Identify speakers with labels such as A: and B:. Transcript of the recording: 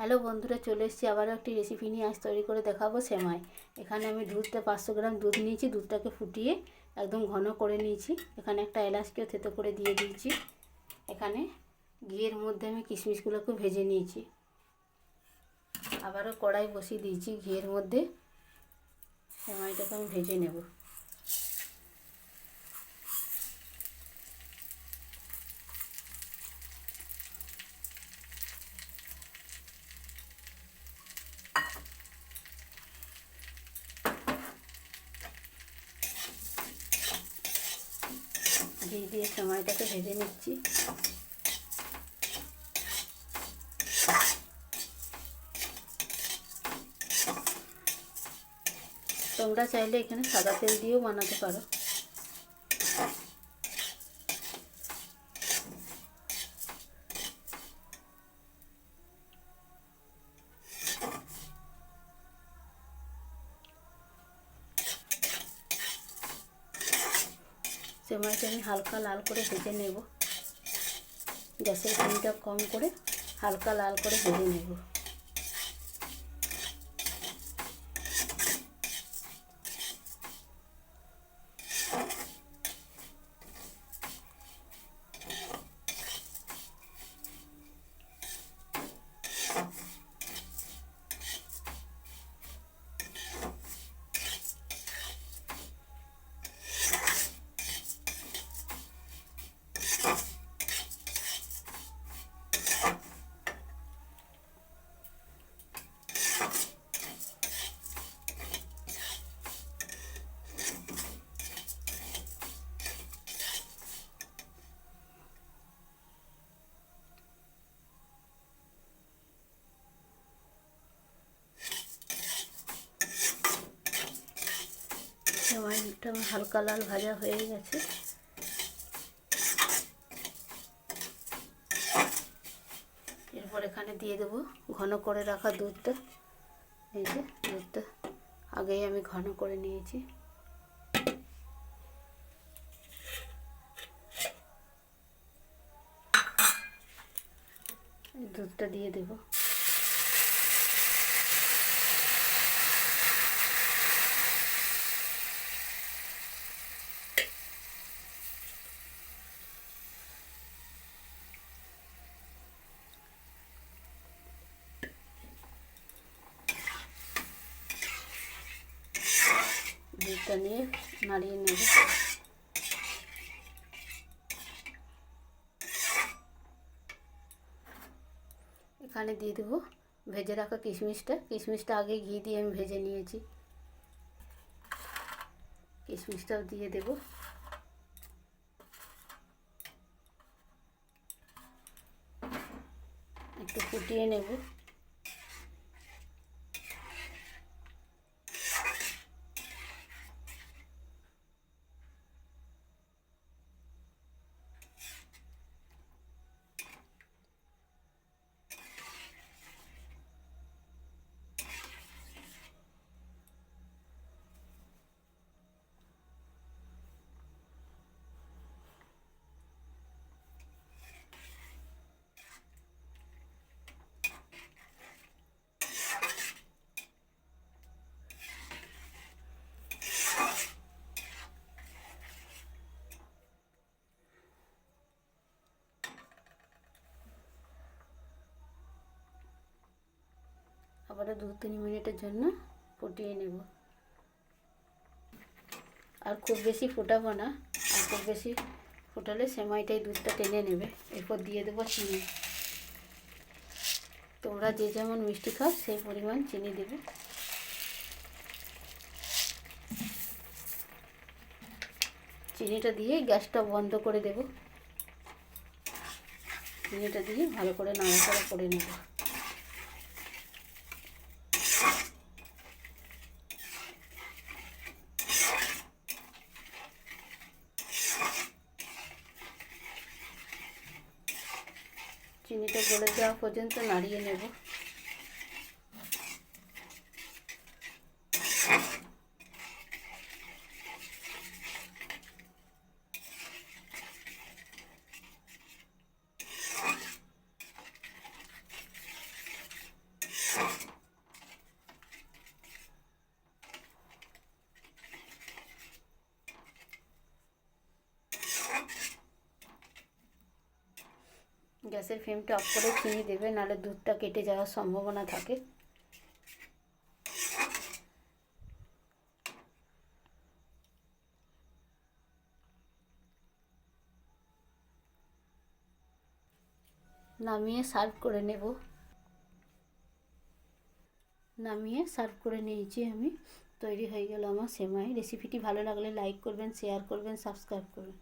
A: Hello বন্ধুরা, চলে এসেছি আবারও একটি রেসিপি নিয়ে আজ তৈরি করে দেখাবো সেমাই। এখানে আমি দুধটা পাঁচশো গ্রাম দুধ নিয়েছি, দুধটাকে ফুটিয়ে একদম ঘন করে নিয়েছি। এখানে একটা এলাচকেও থেতো করে দিয়ে দিয়েছি। এখানে ঘিয়ের মধ্যে আমি কিশমিশগুলোকে ভেজে নিয়েছি। আবারও কড়াই বসিয়ে দিয়েছি ঘিয়ের মধ্যে। সেমাইটাকে আমি ভেজে নেব। ঘি দিয়ে সময়টাকে ভেজে নিচ্ছি। তোমরা চাইলে এখানে সাদা তেল দিয়েও বানাতে পারো। সেমাইটা আমি হালকা লাল করে ভেজে নেব। গ্যাসের ফ্লেমটা কম করে হালকা লাল করে ভেজে নেব। সেমাইটা আমার হালকা লাল ভাজা হয়ে গেছে। এরপর এখানে দিয়ে দেবো ঘন করে রাখা দুধটা। এই যে দুধটা আগেই আমি ঘন করে নিয়েছি। দুধটা দিয়ে দেবো। দুধটা নিয়ে নাড়িয়ে নেব। এখানে দিয়ে দেবো ভেজে রাখা কিশমিশটা। কিশমিশটা আগে ঘি দিয়ে আমি ভেজে নিয়েছি। কিশমিশটাও দিয়ে দেব। একটু ফুটিয়ে নেব। আবারও দু তিন মিনিটের জন্য ফুটিয়ে নেব। আর খুব বেশি ফোটাবো না, আর খুব বেশি ফোটালে সেমাইটাই দুধটা টেনে নেবে। এরপর দিয়ে দেবো চিনি। তোমরা যে যেমন মিষ্টি খাও, সেই পরিমাণ চিনি দেবে। চিনিটা দিয়ে গ্যাসটা বন্ধ করে দেব। চিনিটা দিয়ে ভালো করে নাড়াচাড়া করে নেব। চিনিটা গলে যাওয়া পর্যন্ত নাড়িয়ে নেব। গ্যাসের ফ্লেমটা অফ করে চিনি দেবে, নাহলে দুধটা কেটে যাওয়ার সম্ভাবনা থাকে। নামিয়ে সার্ভ করে নেব। নামিয়ে সার্ভ করে নিয়েছি আমি। তৈরি হয়ে গেল আমার সেমাই। রেসিপিটি ভালো লাগলে লাইক করবেন, শেয়ার করবেন, সাবস্ক্রাইব করবেন।